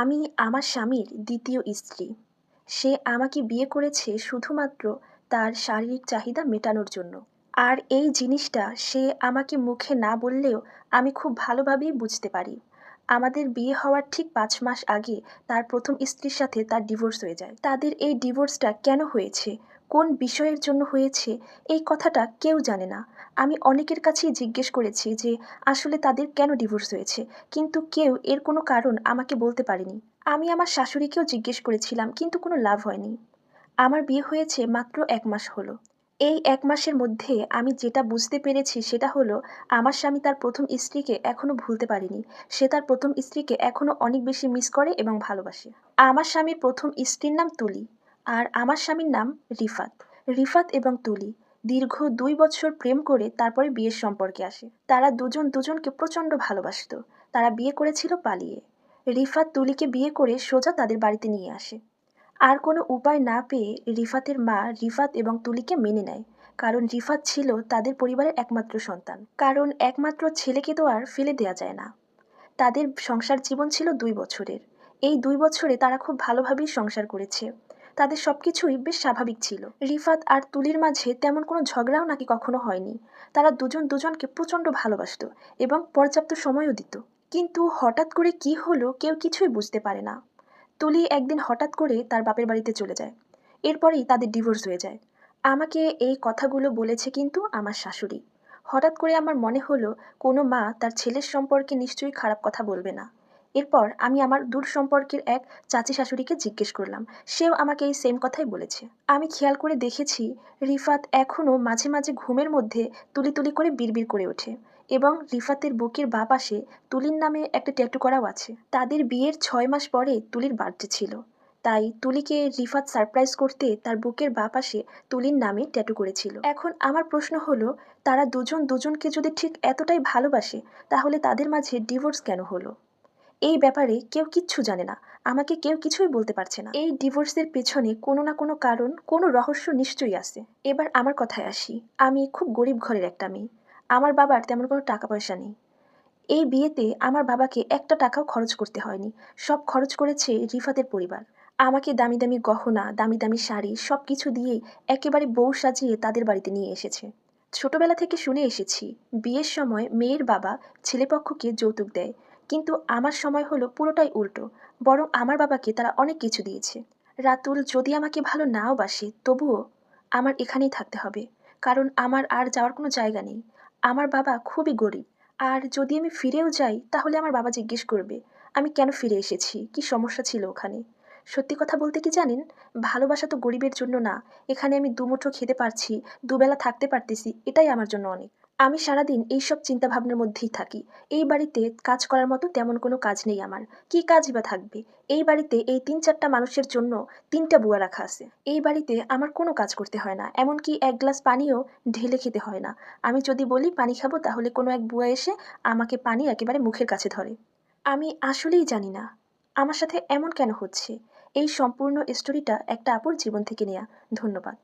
আমি আমার স্বামীর দ্বিতীয় স্ত্রী। সে আমাকে বিয়ে করেছে শুধুমাত্র তার শারীরিক চাহিদা মেটানোর জন্য। আর এই জিনিসটা সে আমাকে মুখে না বললেও আমি খুব ভালোভাবেই বুঝতে পারি। আমাদের বিয়ে হওয়ার ঠিক পাঁচ মাস আগে তার প্রথম স্ত্রীর সাথে তার ডিভোর্স হয়ে যায়। তাদের এই ডিভোর্সটা কেন হয়েছে? কোন বিষয়ের জন্য হয়েছে, এই কথাটা কেউ জানে না। আমি অনেকের কাছেই জিজ্ঞেস করেছি যে, আসলে তাদের কেন ডিভোর্স হয়েছে? কিন্তু কেউ এর কোনো কারণ আমাকে বলতে পারেনি। আমি আমার শাশুড়িকেও জিজ্ঞেস করেছিলাম, কিন্তু কোনো লাভ হয়নি। আমার বিয়ে হয়েছে মাত্র এক মাস হলো। এই এক মাসের মধ্যে আমি যেটা বুঝতে পেরেছি সেটা হলো, আমার স্বামী তার প্রথম স্ত্রীকে এখনও ভুলতে পারেনি। সে তার প্রথম স্ত্রীকে এখনও অনেক বেশি মিস করে এবং ভালোবাসে। আমার স্বামীর প্রথম স্ত্রীর নাম তুলি। আর আমার স্বামীর নাম রিফাত। রিফাত এবং তুলি দীর্ঘ দুই বছর প্রেম করে তারপরে বিয়ের সম্পর্কে আসে। তারা দুজন দুজনকে প্রচণ্ড ভালোবাসত। তারা বিয়ে করেছিল পালিয়ে। রিফাত তুলিকে বিয়ে করে সোজা তাদের বাড়িতে নিয়ে আসে। আর কোনো উপায় না পেয়ে রিফাতের মা রিফাত এবং তুলিকে মেনে নেয়। কারণ রিফাত ছিল তাদের পরিবারের একমাত্র সন্তান। কারণ একমাত্র ছেলেকে তো আর ফেলে দেওয়া যায় না। তাদের সংসার জীবন ছিল দুই বছরের। এই দুই বছরে তারা খুব ভালোভাবেই সংসার করেছে। তাদের সব কিছুই বেশ স্বাভাবিক ছিল। রিফাত আর তুলির মাঝে তেমন কোনো ঝগড়াও নাকি কখনো হয়নি। তারা দুজন দুজনকে প্রচণ্ড ভালোবাসত এবং পর্যাপ্ত সময়ও দিত। কিন্তু হঠাৎ করে কি হলো কেউ কিছুই বুঝতে পারে না। তুলি একদিন হঠাৎ করে তার বাপের বাড়িতে চলে যায়। এরপরেই তাদের ডিভোর্স হয়ে যায়। আমাকে এই কথাগুলো বলেছে কিন্তু আমার শাশুড়ি। হঠাৎ করে আমার মনে হলো, কোনো মা তার ছেলের সম্পর্কে নিশ্চয়ই খারাপ কথা বলবে না। এরপর আমি আমার দূর সম্পর্কের এক চাচি শাশুড়িকে জিজ্ঞেস করলাম। সেও আমাকে এই সেম কথাই বলেছে। আমি খেয়াল করে দেখেছি, রিফাত এখনও মাঝে মাঝে ঘুমের মধ্যে তুলি তুলি করে বিড়বিড় করে ওঠে এবং রিফাতের বুকের বা পাশে তুলির নামে একটা ট্যাটু করাও আছে। তাদের বিয়ের ছয় মাস পরে তুলির বার্থডে ছিল। তাই তুলিকে রিফাত সারপ্রাইজ করতে তার বুকের বা পাশে তুলির নামে ট্যাটু করেছিল। এখন আমার প্রশ্ন হলো, তারা দুজন দুজনকে যদি ঠিক এতটাই ভালোবাসে, তাহলে তাদের মাঝে ডিভোর্স কেন হলো? এই ব্যাপারে কেউ কিচ্ছু জানে না। আমাকে কেউ কিছুই বলতে পারছে না। এই ডিভোর্সের পেছনে কোনো না কোনো কারণ, কোনো রহস্য নিশ্চয়ই আছে। এবার আমার কথায় আসি। আমি খুব গরিব ঘরের একটা মেয়ে। আমার বাবার তেমন কোনো টাকা পয়সা নেই। এই বিয়েতে আমার বাবাকে একটা টাকাও খরচ করতে হয়নি। সব খরচ করেছে রিফাতের পরিবার। আমাকে দামি দামি গহনা, দামি দামি শাড়ি সব কিছু দিয়েই একেবারে বউ সাজিয়ে তাদের বাড়িতে নিয়ে এসেছে। ছোটবেলা থেকে শুনে এসেছি, বিয়ের সময় মেয়ের বাবা ছেলেপক্ষকে যৌতুক দেয়। কিন্তু আমার সময় হলো পুরোটাই উল্টো। বরং আমার বাবাকে তারা অনেক কিছু দিয়েছে। রাতুল, যদি আমাকে ভালো নাও বাসে, তবুও আমার এখানেই থাকতে হবে। কারণ আমার আর যাওয়ার কোনো জায়গা নেই। আমার বাবা খুবই গরিব। আর যদি আমি ফিরেও যাই, তাহলে আমার বাবা জিজ্ঞেস করবে, আমি কেন ফিরে এসেছি? কি সমস্যা ছিল ওখানে? সত্যি কথা বলতে কি জানেন? ভালোবাসা তো গরিবের জন্য না। এখানে আমি দুমুঠো খেতে পারছি, দুবেলা থাকতে পারতেছি, এটাই আমার জন্য অনেক। আমি সারাদিন এইসব চিন্তাভাবনার মধ্যেই থাকি। এই বাড়িতে কাজ করার মতো তেমন কোনো কাজ নেই আমার। কি কাজই বা থাকবে? এই বাড়িতে এই তিন চারটা মানুষের জন্য তিনটা বুয়া রাখা আছে। এই বাড়িতে আমার কোনো কাজ করতে হয় না। এমনকি এক গ্লাস পানিও ঢেলে খেতে হয় না। আমি যদি বলি, পানি খাব? তাহলে কোনো এক বুয়া এসে আমাকে পানি একেবারে মুখের কাছে ধরে। আমি আসলেই জানি না, আমার সাথে এমন কেন হচ্ছে? এই সম্পূর্ণ স্টোরিটা একটা আপুর জীবন থেকে নেয়া। ধন্যবাদ।